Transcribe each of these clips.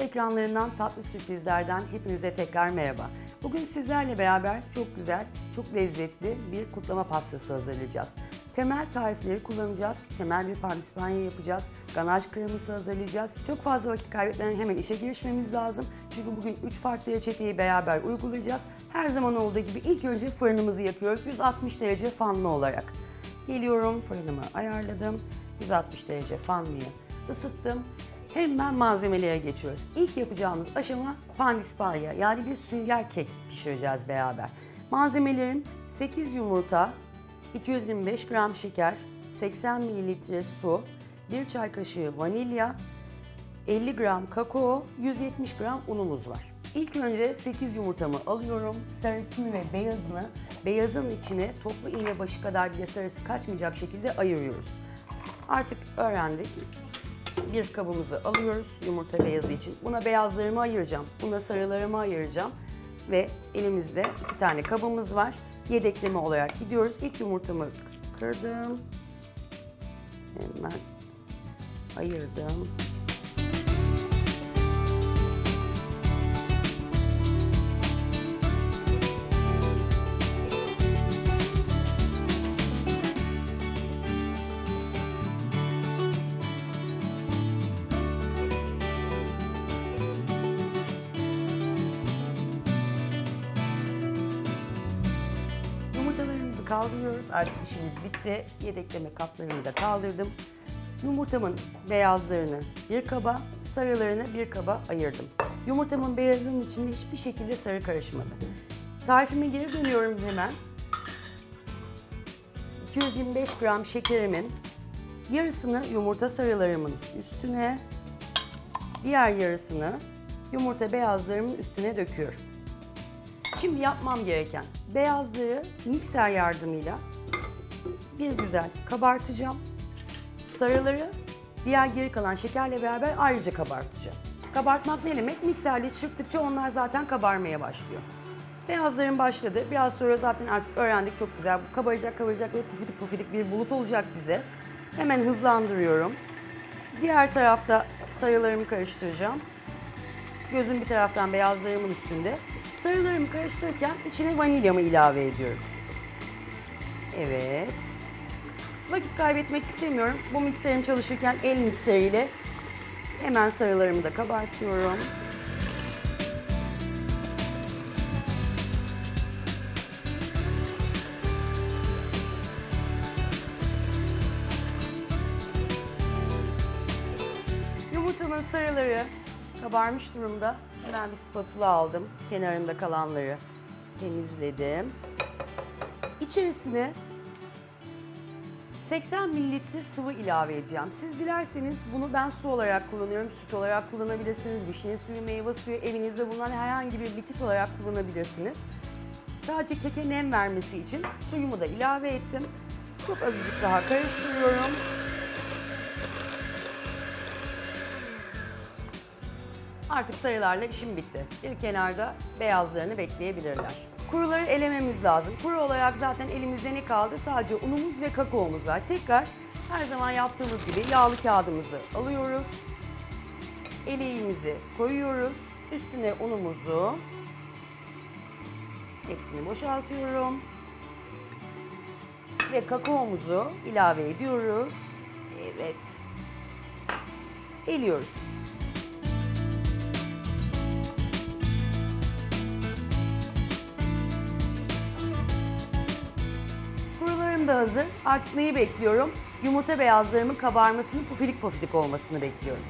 Ekranlarından tatlı sürprizlerden hepinize tekrar merhaba. Bugün sizlerle beraber çok güzel, çok lezzetli bir kutlama pastası hazırlayacağız. Temel tarifleri kullanacağız. Temel bir pandispanya yapacağız. Ganaj kreması hazırlayacağız. Çok fazla vakit kaybetmeden hemen işe girişmemiz lazım. Çünkü bugün 3 farklı reçeteyi beraber uygulayacağız. Her zaman olduğu gibi ilk önce fırınımızı yakıyoruz. 160 derece fanlı olarak. Geliyorum fırınımı ayarladım. 160 derece fanlıyı ısıttım. Hemen malzemelere geçiyoruz. İlk yapacağımız aşama pandispanya yani bir sünger kek pişireceğiz beraber. Malzemelerim 8 yumurta, 225 gram şeker, 80 mililitre su, 1 çay kaşığı vanilya, 50 gram kakao, 170 gram unumuz var. İlk önce 8 yumurtamı alıyorum. Sarısını ve beyazını beyazın içine toplu iğne başı kadar bile sarısı kaçmayacak şekilde ayırıyoruz. Artık öğrendik. Bir kabımızı alıyoruz yumurta beyazı için. Buna beyazlarımı ayıracağım. Buna sarılarımı ayıracağım. Ve elimizde iki tane kabımız var. Yedekleme olarak gidiyoruz. İlk yumurtamı kırdım. Hemen ayırdım. Kaldırıyoruz. Artık işimiz bitti. Yedekleme kaplarımı da kaldırdım. Yumurtamın beyazlarını bir kaba, sarılarını bir kaba ayırdım. Yumurtamın beyazının içinde hiçbir şekilde sarı karışmadı. Tarifime geri dönüyorum hemen. 225 gram şekerimin yarısını yumurta sarılarımın üstüne, diğer yarısını yumurta beyazlarımın üstüne döküyorum. Şimdi yapmam gereken beyazlığı mikser yardımıyla bir güzel kabartacağım. Sarıları diğer geri kalan şekerle beraber ayrıca kabartacağım. Kabartmak ne demek? Mikserle çırptıkça onlar zaten kabarmaya başlıyor. Beyazlarım başladı. Biraz sonra zaten artık öğrendik çok güzel. Bu kabaracak kabaracak ve pufidik pufidik bir bulut olacak bize. Hemen hızlandırıyorum. Diğer tarafta sarılarımı karıştıracağım. Gözüm bir taraftan beyazlarımın üstünde. Sarılarımı karıştırırken içine vanilyamı ilave ediyorum. Evet. Vakit kaybetmek istemiyorum. Bu mikserim çalışırken el mikseriyle hemen sarılarımı da kabartıyorum. Yumurtamın sarıları kabarmış durumda. Hemen bir spatula aldım. Kenarında kalanları temizledim. İçerisine 80 mililitre sıvı ilave edeceğim. Siz dilerseniz bunu ben su olarak kullanıyorum. Süt olarak kullanabilirsiniz. Vişne suyu, meyve suyu evinizde bulunan herhangi bir likit olarak kullanabilirsiniz. Sadece keke nem vermesi için suyumu da ilave ettim. Çok azıcık daha karıştırıyorum. Artık sarılarla işim bitti. Bir kenarda beyazlarını bekleyebilirler. Kuruları elememiz lazım. Kuru olarak zaten elimizde ne kaldı? Sadece unumuz ve kakaomuz var. Tekrar her zaman yaptığımız gibi yağlı kağıdımızı alıyoruz. Eleğimizi koyuyoruz. Üstüne unumuzu hepsini boşaltıyorum. Ve kakaomuzu ilave ediyoruz. Evet. Eliyoruz. Da hazır. Artık neyi bekliyorum? Yumurta beyazlarımın kabarmasını, pufidik pufidik olmasını bekliyorum.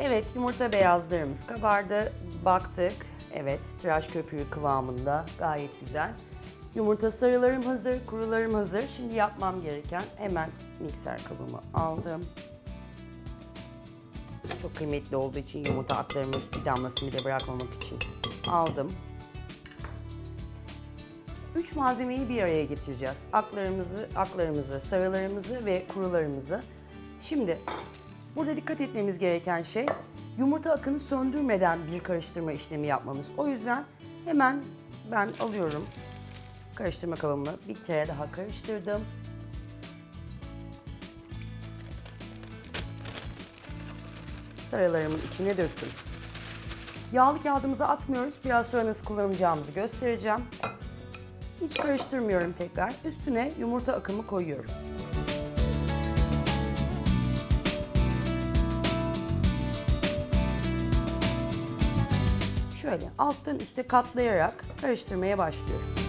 Evet, yumurta beyazlarımız kabardı. Baktık. Evet, tıraş köpüğü kıvamında. Gayet güzel. Yumurta sarılarım hazır, kurularım hazır. Şimdi yapmam gereken hemen mikser kabımı aldım. Çok kıymetli olduğu için yumurta aklarımı bir damlasını bile bırakmamak için aldım. Üç malzemeyi bir araya getireceğiz. Aklarımızı, aklarımızı, sarılarımızı ve kurularımızı. Şimdi burada dikkat etmemiz gereken şey yumurta akını söndürmeden bir karıştırma işlemi yapmamız. O yüzden Hemen ben alıyorum karıştırma kabımı. Bir kere daha karıştırdım. Sarılarımın içine döktüm. Yağlı kağıdımızı atmıyoruz. Biraz sonra nasıl kullanacağımızı göstereceğim. Hiç karıştırmıyorum tekrar. Üstüne yumurta akımı koyuyorum. Şöyle alttan üste katlayarak karıştırmaya başlıyorum.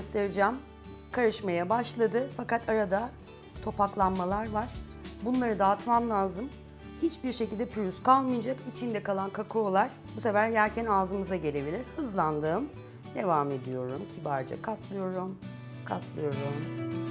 Göstereceğim. Karışmaya başladı fakat arada topaklanmalar var. Bunları dağıtmam lazım. Hiçbir şekilde pürüz kalmayacak. İçinde kalan kakaolar bu sefer yerken ağzımıza gelebilir. Hızlandım. Devam ediyorum. Kibarca katlıyorum. Katlıyorum.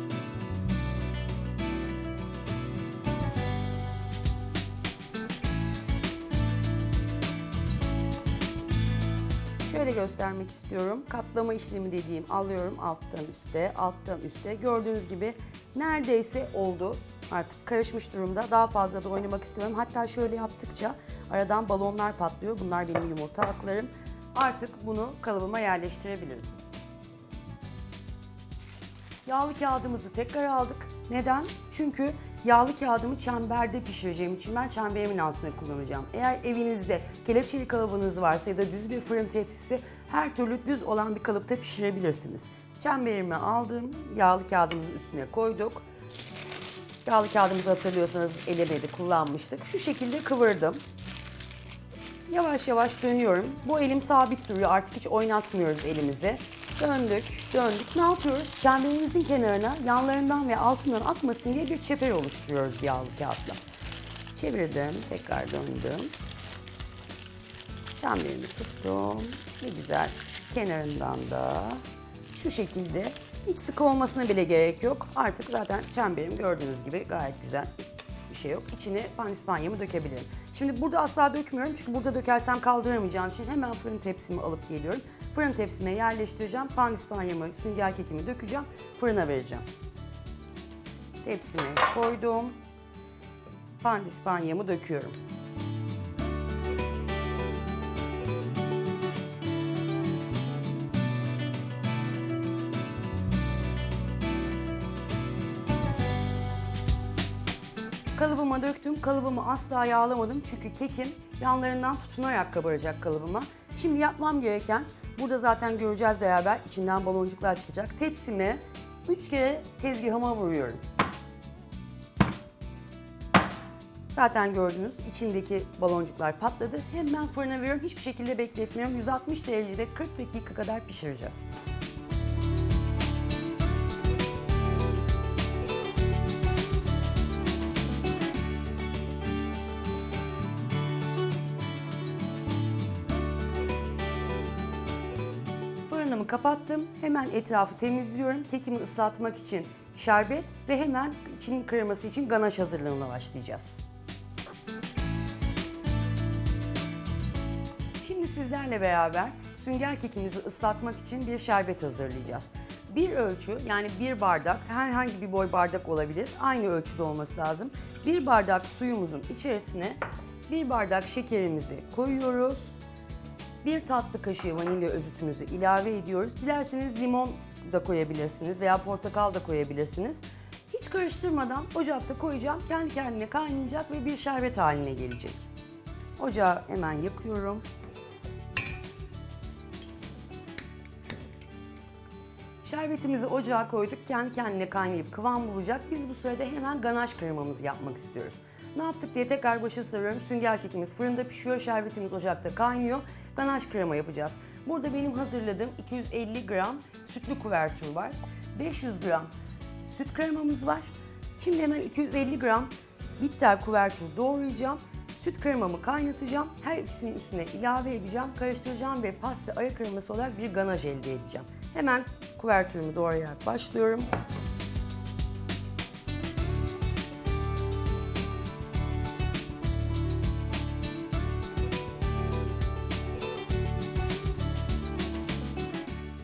Şöyle göstermek istiyorum. Katlama işlemi dediğim alıyorum alttan üste, alttan üste. Gördüğünüz gibi neredeyse oldu. Artık karışmış durumda. Daha fazla da oynamak istemiyorum. Hatta şöyle yaptıkça aradan balonlar patlıyor. Bunlar benim yumurta aklarım. Artık bunu kalıbıma yerleştirebilirim. Yağlı kağıdımızı tekrar aldık. Neden? Çünkü yağlı kağıdımı çemberde pişireceğim için ben çemberimin altına kullanacağım. Eğer evinizde kelepçeli kalıbınız varsa ya da düz bir fırın tepsisi her türlü düz olan bir kalıpta pişirebilirsiniz. Çemberimi aldım, yağlı kağıdımızın üstüne koyduk. Yağlı kağıdımızı hatırlıyorsanız elemede kullanmıştık. Şu şekilde kıvırdım. Yavaş yavaş dönüyorum. Bu elim sabit duruyor. Artık hiç oynatmıyoruz elimizi. Döndük, döndük. Ne yapıyoruz? Çemberimizin kenarına yanlarından ve altından akmasın diye bir çeper oluşturuyoruz yağlı kağıtla. Çevirdim, tekrar döndüm. Çemberimi tuttum. Ne güzel. Şu kenarından da şu şekilde hiç sıkı olmasına bile gerek yok. Artık zaten çemberim gördüğünüz gibi gayet güzel bir şey yok. İçine pandispanyamı dökebilirim. Şimdi burada asla dökmüyorum çünkü burada dökersem kaldıramayacağım için hemen fırın tepsimi alıp geliyorum. Fırın tepsime yerleştireceğim. Pandispanyamı, sünger kekimi dökeceğim. Fırına vereceğim. Tepsime koydum. Pandispanyamı döküyorum. Kalıbıma döktüm. Kalıbımı asla yağlamadım çünkü kekim yanlarından tutunarak kabaracak kalıbıma. Şimdi yapmam gereken, burada zaten göreceğiz beraber içinden baloncuklar çıkacak. Tepsimi 3 kere tezgahıma vuruyorum. Zaten gördünüz içindeki baloncuklar patladı. Hemen fırına veriyorum. Hiçbir şekilde bekletmiyorum. 160 derecede 40 dakika kadar pişireceğiz. Fırınımı kapattım. Hemen etrafı temizliyorum. Kekimi ıslatmak için şerbet ve hemen için kreması için ganaş hazırlığına başlayacağız. Şimdi sizlerle beraber sünger kekimizi ıslatmak için bir şerbet hazırlayacağız. Bir ölçü yani bir bardak herhangi bir boy bardak olabilir. Aynı ölçüde olması lazım. Bir bardak suyumuzun içerisine bir bardak şekerimizi koyuyoruz. Bir tatlı kaşığı vanilya özütümüzü ilave ediyoruz. Dilerseniz limon da koyabilirsiniz veya portakal da koyabilirsiniz. Hiç karıştırmadan ocakta koyacağım. Kendi kendine kaynayacak ve bir şerbet haline gelecek. Ocağı hemen yakıyorum. Şerbetimizi ocağa koyduk. Kendi kendine kaynayıp kıvam bulacak. Biz bu sırada hemen ganaş kremamızı yapmak istiyoruz. Ne yaptık diye tekrar başa sarıyorum. Sünger kekimiz fırında pişiyor. Şerbetimiz ocakta kaynıyor. Ganaş krema yapacağız. Burada benim hazırladığım 250 gram sütlü kuvertür var. 500 gram süt kremamız var. Şimdi hemen 250 gram bitter kuvertür doğrayacağım. Süt kremamı kaynatacağım. Her ikisinin üstüne ilave edeceğim, karıştıracağım ve pasta ara kreması olarak bir ganaj elde edeceğim. Hemen kuvertürümü doğrayarak başlıyorum.